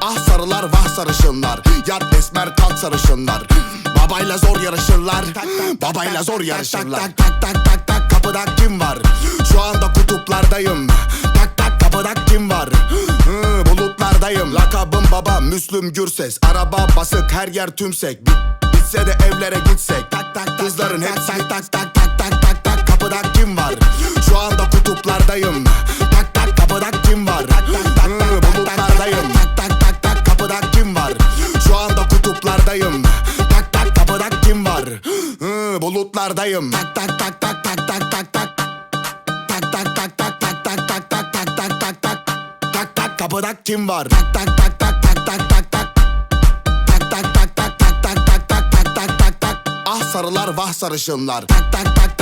Ah sarılar vah sarışınlar. Yat esmer kalk sarışınlar. Babayla zor yarışırlar. Babayla zor yarışırlar. Tak tak tak tak tak kapıda kim var? Şu anda kutuplardayım. Tak tak kapıda kim var? Hı, Bulutlardayım. Lakabım baba Müslüm Gürses. Araba basık her yer tümsek. Bit- Bitse de evlere gitsek. Tak tak tak Kızların hep tak tak tak tak tak tak tak kutuplardayım Tak tak kapıda kim var Hı, Bulutlardayım Tak tak tak tak tak tak tak tak Tak tak tak tak tak tak tak tak tak tak tak tak Tak tak kapıda kim var Tak tak tak tak tak tak tak tak Tak tak tak tak tak tak tak tak tak tak tak tak Ah sarılar vah sarışınlar Tak tak tak